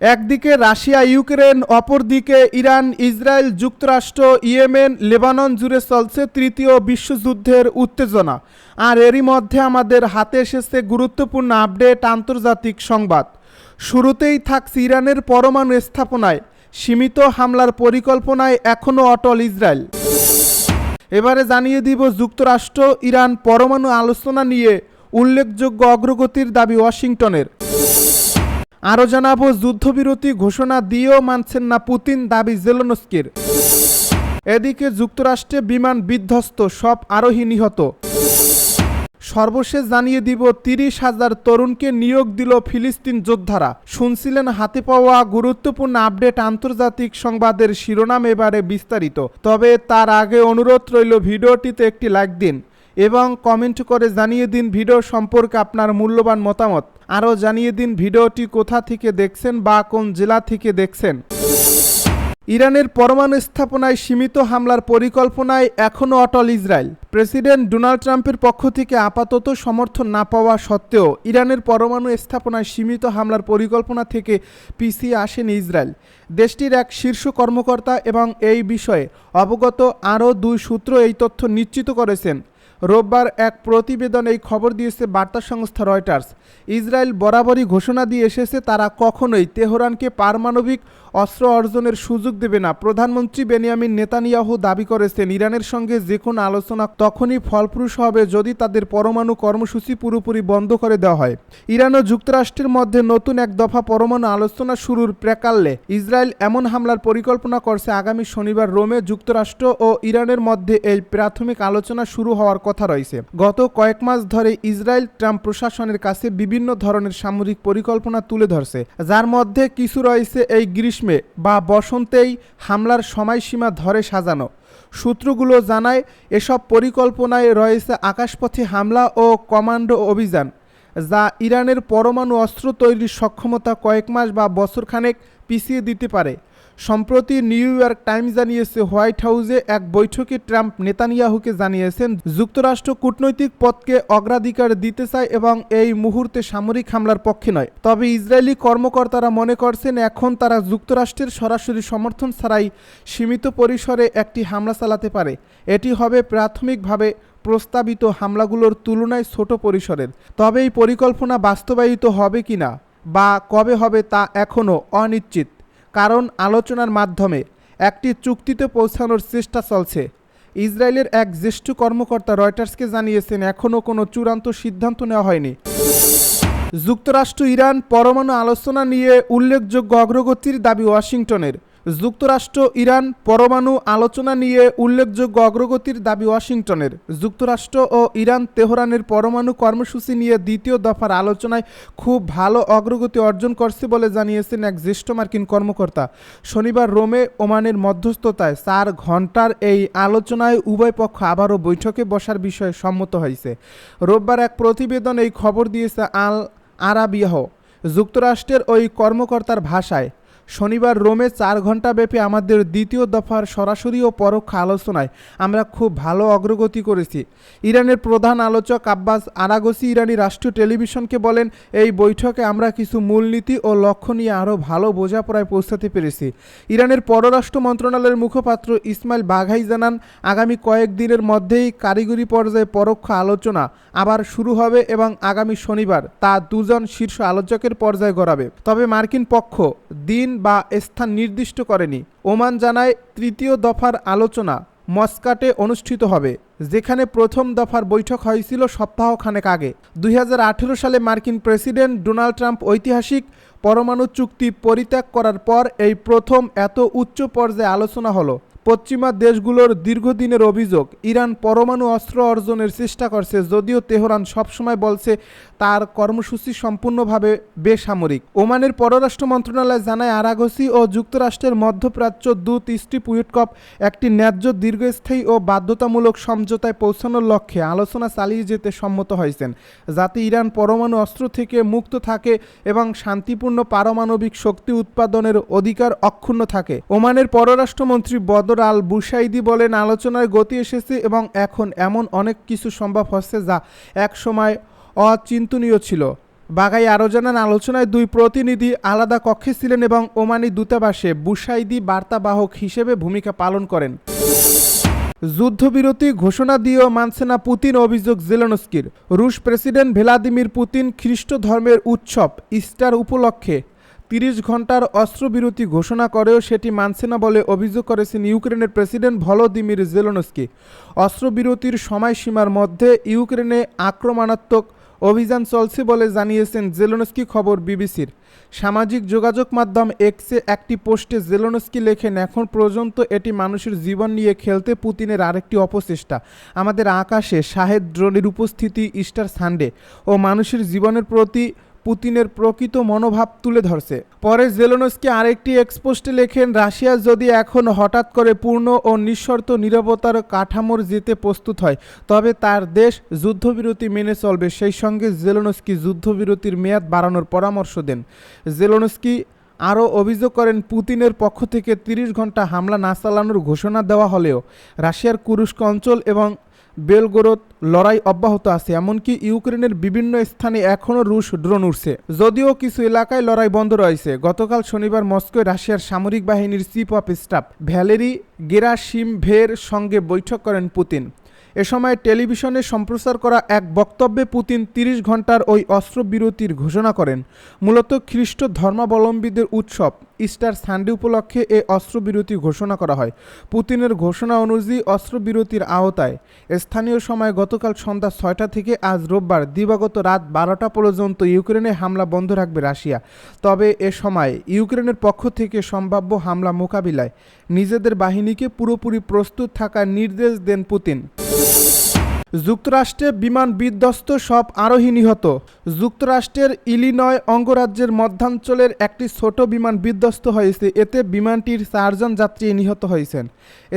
একদিকে Russia, Ukraine, অপরদিকে Iran, Israel, যুক্তরাষ্ট্র, ইয়েমেন, লেবানন জুড়ে চলছে তৃতীয় বিশ্বযুদ্ধের উত্তেজনা। আর এরই মধ্যে আমাদের হাতে এসেছে গুরুত্বপূর্ণ আপডেট আন্তর্জাতিক সংবাদ। শুরুতেই থাকছে ইরানের পরমাণু স্থাপনায়। সীমিত হামলার পরিকল্পনায় এখনও অটল ইসরায়েল। এবারে জানিয়ে দিব যুক্তরাষ্ট্র, ইরান পরমাণু আলোচনা নিয়ে উল্লেখযোগ্য অগ্রগতির দাবি ওয়াশিংটনের। আরও জানাব, যুদ্ধবিরতি ঘোষণা দিয়েও মানছেন না পুতিন, দাবি জেলনস্কির। এদিকে যুক্তরাষ্ট্রে বিমান বিধ্বস্ত, সব আরোহী নিহত। সর্বশেষ জানিয়ে দিব, তিরিশ হাজার তরুণকে নিয়োগ দিল ফিলিস্তিন যোদ্ধারা। শুনছিলেন হাতে পাওয়া গুরুত্বপূর্ণ আপডেট আন্তর্জাতিক সংবাদের শিরোনাম এবারে বিস্তারিত। তবে তার আগে অনুরোধ রইল, ভিডিওটিতে একটি লাইক দিন এবং কমেন্ট করে জানিয়ে দিন, ভিডিও সম্পর্কে আপনার মূল্যবান মতামত। আরও জানিয়ে দিন ভিডিওটি কোথা থেকে দেখছেন বা কোন জেলা থেকে দেখছেন। ইরানের পরমাণু স্থাপনায় সীমিত হামলার পরিকল্পনায় এখনও অটল ইসরায়েল। প্রেসিডেন্ট ডোনাল্ড ট্রাম্পের পক্ষ থেকে আপাতত সমর্থন না পাওয়া সত্ত্বেও ইরানের পরমাণু স্থাপনায় সীমিত হামলার পরিকল্পনা থেকে পিছিয়ে আসেনি ইসরায়েল। দেশটির এক শীর্ষ কর্মকর্তা এবং এই বিষয়ে অবগত আরও দুই সূত্র এই তথ্য নিশ্চিত করেছেন। রোববার এক প্রতিবেদন এই খবর দিয়েছে বার্তা সংস্থা রয়টার্স। ইসরায়েল বরাবরই ঘোষণা দিয়ে এসেছে তারা কখনোই তেহরানকে পারমাণবিক অস্ত্র অর্জনের সুযোগ দেবে না। প্রধানমন্ত্রী বেনিয়ামিন নেতানিয়াহু দাবি করেছেন, ইরানের সঙ্গে যে কোনো আলোচনা তখনই ফলপ্রসূ হবে যদি তাদের পরমাণু কর্মসূচি পুরোপুরি বন্ধ করে দেওয়া হয়। ইরান ও যুক্তরাষ্ট্রের মধ্যে নতুন এক দফা পরমাণু আলোচনা শুরুর প্রেকাল্যে ইসরায়েল এমন হামলার পরিকল্পনা করছে আগামী শনিবার রোমে যুক্তরাষ্ট্র ও ইরানের মধ্যে এই প্রাথমিক আলোচনা শুরু হওয়ার কথা রয়েছে। গত কয়েক মাস ধরে ইসরায়েল ট্রাম্প প্রশাসনের কাছে বিভিন্ন ধরনের সামরিক পরিকল্পনা তুলে ধরছে, যার মধ্যে কিছু রয়েছে এই গ্রীষ্মে। বা বসন্তেই হামলার সময়সীমা ধরে সাজানো। সূত্রগুলো জানায়, এসব পরিকল্পনায় রয়েছে আকাশপথে হামলা ও কমান্ডো অভিযান, যা ইরানের পরমাণু অস্ত্র তৈরির সক্ষমতা কয়েক মাস বা বছরখানেক পিছিয়ে দিতে পারে। সম্প্রতি নিউ ইয়র্ক টাইমস জানিয়েছে, হোয়াইট হাউসে এক বৈঠকে ট্রাম্প নেতানিয়াহুকে জানিয়েছেন, যুক্তরাষ্ট্র কূটনৈতিক পথকে অগ্রাধিকার দিতে চায় এবং এই মুহূর্তে সামরিক হামলার পক্ষে নয়। তবে ইসরায়েলি কর্মকর্তারা মনে করছেন, এখন তারা যুক্তরাষ্ট্রের সরাসরি সমর্থন ছাড়াই সীমিত পরিসরে একটি হামলা চালাতে পারে। এটি হবে প্রাথমিকভাবে প্রস্তাবিত হামলাগুলোর তুলনায় ছোট পরিসরের। তবে এই পরিকল্পনা বাস্তবায়িত হবে কিনা বা কবে হবে তা এখনও অনিশ্চিত, কারণ আলোচনার মাধ্যমে একটি চুক্তিতে পৌঁছানোর চেষ্টা চলছে। ইসরায়েলের এক জ্যেষ্ঠ কর্মকর্তা রয়টার্সকে জানিয়েছেন, এখনও কোনো চূড়ান্ত সিদ্ধান্ত নেওয়া হয়নি। যুক্তরাষ্ট্র ইরান পরমাণু আলোচনা নিয়ে উল্লেখযোগ্য অগ্রগতির দাবি ওয়াশিংটনের। যুক্তরাষ্ট্র, ইরান পরমাণু আলোচনা নিয়ে উল্লেখযোগ্য অগ্রগতির দাবি ওয়াশিংটনের। যুক্তরাষ্ট্র ও ইরান তেহরানের পরমাণু কর্মসূচি নিয়ে দ্বিতীয় দফার আলোচনায় খুব ভালো অগ্রগতি অর্জন করছে বলে জানিয়েছেন এক জ্যেষ্ঠ মার্কিন কর্মকর্তা। শনিবার রোমে ওমানের মধ্যস্থতায় চার ঘণ্টার এই আলোচনায় উভয় পক্ষ আবারও বৈঠকে বসার বিষয়ে সম্মত হয়েছে। রোববার এক প্রতিবেদন এই খবর দিয়েছে আল আরাবিয়াহ যুক্তরাষ্ট্রের ওই কর্মকর্তার ভাষায় শনিবার রোমে চার ঘণ্টা ব্যাপী আমাদের দ্বিতীয় দফার সরাসরি ও পরোক্ষ আলোচনায় আমরা খুব ভালো অগ্রগতি করেছি। ইরানের প্রধান আলোচক আব্বাস আরাগসি ইরানি রাষ্ট্রীয় টেলিভিশনকে বলেন, এই বৈঠকে আমরা কিছু মূলনীতি ও লক্ষ্য নিয়ে আরও ভালো বোঝাপড়ায় পৌঁছাতে পেরেছি। ইরানের পররাষ্ট্র মন্ত্রণালয়ের মুখপাত্র ইসমাইল বাঘাই জানান, আগামী কয়েক দিনের মধ্যেই কারিগরি পর্যায়ে পরোক্ষ আলোচনা আবার শুরু হবে এবং আগামী শনিবার তা দুজন শীর্ষ আলোচকের পর্যায়ে গড়াবে। তবে মার্কিন পক্ষ, দিন বা স্থান নির্দিষ্ট করেনি। ওমান জানায় তৃতীয় দফার আলোচনা মস্কাটে অনুষ্ঠিত হবে, যেখানে প্রথম দফার বৈঠক হয়েছিল সপ্তাহখানেক আগে। দুই হাজার আঠেরো সালে মার্কিন প্রেসিডেন্ট ডোনাল্ড ট্রাম্প ঐতিহাসিক পরমাণু চুক্তি পরিত্যাগ করার পর এই প্রথম এত উচ্চ পর্যায়ে আলোচনা হলো। পশ্চিমা দেশগুলোর দীর্ঘদিনের অভিযোগ, ইরান পরমাণু অস্ত্র অর্জনের চেষ্টা করছে, যদিও তেহরান সবসময় বলছে তার কর্মসূচি সম্পূর্ণভাবে বেসামরিক। ওমানের পররাষ্ট্র মন্ত্রণালয় জানায় আরাগসি ও যুক্তরাষ্ট্রের মধ্যপ্রাচ্য দূত স্টিভ উইটকপ একটি ন্যায্য, দীর্ঘস্থায়ী ও বাধ্যতামূলক সমঝোতায় পৌঁছানোর লক্ষ্যে আলোচনা চালিয়ে যেতে সম্মত হয়েছেন, যাতে ইরান পরমাণু অস্ত্র থেকে মুক্ত থাকে এবং শান্তিপূর্ণ পারমাণবিক শক্তি উৎপাদনের অধিকার অক্ষুণ্ণ থাকে। ওমানের পররাষ্ট্রমন্ত্রী বদর আল বুসাইদি বলেন আলোচনায় গতি এসেছে এবং এখন এমন অনেক কিছু সম্ভব হচ্ছে যা এক সময় অচিন্তনীয় ছিল। বাগাই আরও জানান, আলোচনায় দুই প্রতিনিধি আলাদা কক্ষে ছিলেন এবং ওমানি দূতাবাসে বুসাইদি বার্তাবাহক হিসেবে ভূমিকা পালন করেন। যুদ্ধবিরতি ঘোষণা দিয়েও মানছে না পুতিন, অভিযোগ জেলেনস্কির। রুশ প্রেসিডেন্ট ভ্লাদিমির পুতিন খ্রিস্ট ধর্মের উৎসব ইস্টার উপলক্ষে তিরিশ ঘণ্টার অস্ত্রবিরতি ঘোষণা করেও সেটি মানছে না বলে অভিযোগ করেছেন ইউক্রেনের প্রেসিডেন্ট ভলোদিমির জেলেনস্কি। অস্ত্রবিরতির সময়সীমার মধ্যে ইউক্রেনে আক্রমণাত্মক অভিযান চলছে বলে জানিয়েছেন জেলেনস্কি খবর বিবিসির। সামাজিক যোগাযোগ মাধ্যম এক্সে একটি পোস্টে জেলেনস্কি লেখেন, এখন পর্যন্ত এটি মানুষের জীবন নিয়ে খেলতে পুতিনের আরেকটি অপচেষ্টা। আমাদের আকাশে শাহেদ ড্রোনের উপস্থিতি ইস্টার সানডে ও মানুষের জীবনের প্রতি পুতিনের প্রকৃত মনোভাব তুলে ধরছে। পরে জেলোনস্কি আরেকটি এক্সপোস্টে লেখেন, রাশিয়া যদি এখন হঠাৎ করে পূর্ণ ও নিঃশর্ত নিরাপত্তার কাঠামোর যেতে প্রস্তুত হয়, তবে তার দেশ যুদ্ধবিরতি মেনে চলবে। সেই সঙ্গে জেলোনস্কি যুদ্ধবিরতির মেয়াদ বাড়ানোর পরামর্শ দেন। জেলোনস্কি আরও অভিযোগ করেন, পুতিনের পক্ষ থেকে তিরিশ ঘণ্টা হামলা না চালানোর ঘোষণা দেওয়া হলেও রাশিয়ার কুরুস্ক অঞ্চল এবং বেলগোরদ লড়াই অব্যাহত আছে, এমনকি ইউক্রেনের বিভিন্ন স্থানে এখনও রুশ ড্রোন উঠছে যদিও কিছু এলাকায় লড়াই বন্ধ রয়েছে। গতকাল শনিবার মস্কোয় রাশিয়ার সামরিক বাহিনীর চিফ অফ স্টাফ ভ্যালেরি গেরাসিমভের সঙ্গে বৈঠক করেন পুতিন। এ সময় টেলিভিশনে সম্প্রচার করা এক বক্তব্যে পুতিন তিরিশ ঘণ্টার ওই অস্ত্রবিরতির ঘোষণা করেন। মূলত খ্রিস্ট ধর্মাবলম্বীদের উৎসব, ইস্টার সানডে উপলক্ষে এ অস্ত্রবিরতি ঘোষণা করা হয়। পুতিনের ঘোষণা অনুযায়ী অস্ত্রবিরতির আওতায়, স্থানীয় সময় গতকাল সন্ধ্যা ছয়টা থেকে আজ রোববার দিবাগত রাত বারোটা পর্যন্ত ইউক্রেনে হামলা বন্ধ রাখবে রাশিয়া। তবে এ সময় ইউক্রেনের পক্ষ থেকে সম্ভাব্য হামলা মোকাবিলায় নিজেদের বাহিনীকে পুরোপুরি প্রস্তুত থাকার নির্দেশ দেন পুতিন। যুক্তরাষ্ট্রে বিমান বিধ্বস্ত সব আরোহী নিহত। যুক্তরাষ্ট্রের ইলিনয় অঙ্গরাজ্যের মধ্যাঞ্চলের একটি ছোট বিমান বিধ্বস্ত হয়েছে। এতে বিমানটির চারজন যাত্রী নিহত হয়েছেন।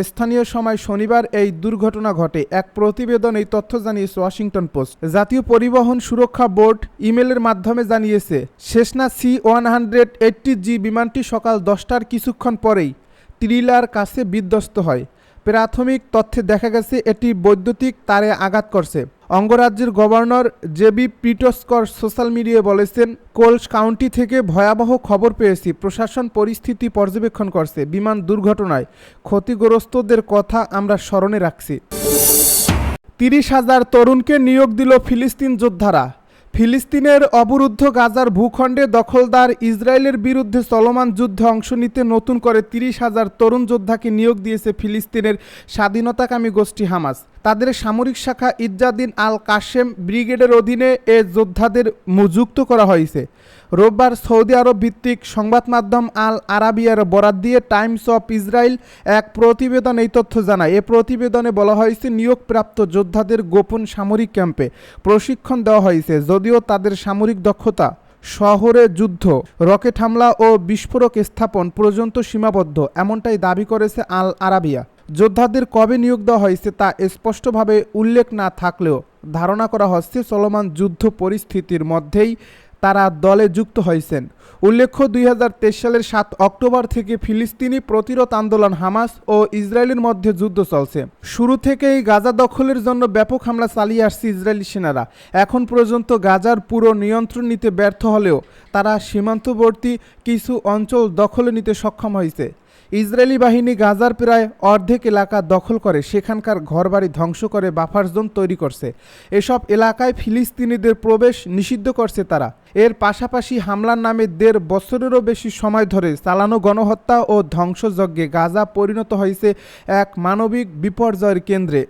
স্থানীয় সময় শনিবার এই দুর্ঘটনা ঘটে। এক প্রতিবেদন এই তথ্য জানিয়েছে ওয়াশিংটন পোস্ট। জাতীয় পরিবহন সুরক্ষা বোর্ড ইমেলের মাধ্যমে জানিয়েছে Cessna C one hundred eighty G বিমানটি সকাল দশটার কিছুক্ষণ পরেই ত্রিলার কাছে বিধ্বস্ত হয়। প্রাথমিক তথ্যে দেখা গেছে, এটি বৈদ্যুতিক তারে আঘাত করছে। অঙ্গরাজ্যের গভর্নর জেবি পিটস্কর সোশ্যাল মিডিয়ায় বলেছেন, কোলস কাউন্টি থেকে ভয়াবহ খবর পেয়েছি। প্রশাসন পরিস্থিতি পর্যবেক্ষণ করছে, বিমান দুর্ঘটনায় ক্ষতিগ্রস্তদের কথা আমরা স্মরণে রাখছি। তিরিশ হাজার তরুণকে নিয়োগ দিল ফিলিস্তিন যোদ্ধারা। ফিলিস্তিনের অবরুদ্ধ গাজার ভূখণ্ডে দখলদার ইসরায়েলের বিরুদ্ধে চলমান যুদ্ধে অংশ নিতে নতুন করে তিরিশ হাজার তরুণ যোদ্ধাকে নিয়োগ দিয়েছে ফিলিস্তিনের স্বাধীনতাকামী গোষ্ঠী হামাস। তাদের সামরিক শাখা ইজ্জাদিন আল কাশেম ব্রিগেডের অধীনে এ যোদ্ধাদের মুযুক্ত করা হয়েছে। রোববার সৌদি আরব ভিত্তিক সংবাদ মাধ্যম আল আরাবিয়ার বরাত দিয়ে টাইমস অফ ইসরায়েল এক প্রতিবেদন এই তথ্য জানায়। এ প্রতিবেদনে বলা হয়েছে, নিয়োগপ্রাপ্ত যোদ্ধাদের গোপন সামরিক ক্যাম্পে প্রশিক্ষণ দেওয়া হয়েছে, যদিও তাদের সামরিক দক্ষতা, শহরে যুদ্ধ, রকেট হামলা ও বিস্ফোরক স্থাপন পর্যন্ত সীমাবদ্ধ, এমনটাই দাবি করেছে আল আরাবিয়া। যোদ্ধাদের কবে নিয়োগ দেওয়া হয়েছে তা স্পষ্টভাবে উল্লেখ না থাকলেও ধারণা করা হচ্ছে, চলমান যুদ্ধ পরিস্থিতির মধ্যেই তারা দলে যুক্ত হয়েছেন। উল্লেখ্য, দুই হাজার তেইশ সালের সাত অক্টোবর থেকে ফিলিস্তিনি প্রতিরোধ আন্দোলন হামাস ও ইসরায়েলের মধ্যে যুদ্ধ চলছে। শুরু থেকেই গাজা দখলের জন্য ব্যাপক হামলা চালিয়ে আসছে ইসরায়েলি সেনারা। এখন পর্যন্ত গাজার পুরো নিয়ন্ত্রণ নিতে ব্যর্থ হলেও তারা সীমান্তবর্তী কিছু অঞ্চল দখলে নিতে সক্ষম হয়েছে। ইসরায়েলি বাহিনী গাজার প্রায় অর্ধেক এলাকা দখল করে, সেখানকার ঘরবাড়ি ধ্বংস করে বাফার জোন তৈরি করছে। এসব এলাকায় ফিলিস্তিনিদের প্রবেশ নিষিদ্ধ করছে তারা। এর পাশাপাশি হামলার নামে দেড় বছরেরও বেশি সময় ধরে চালানো গণহত্যা ও ধ্বংসযজ্ঞে গাজা পরিণত হয়েছে এক মানবিক বিপর্যয়ের কেন্দ্রে।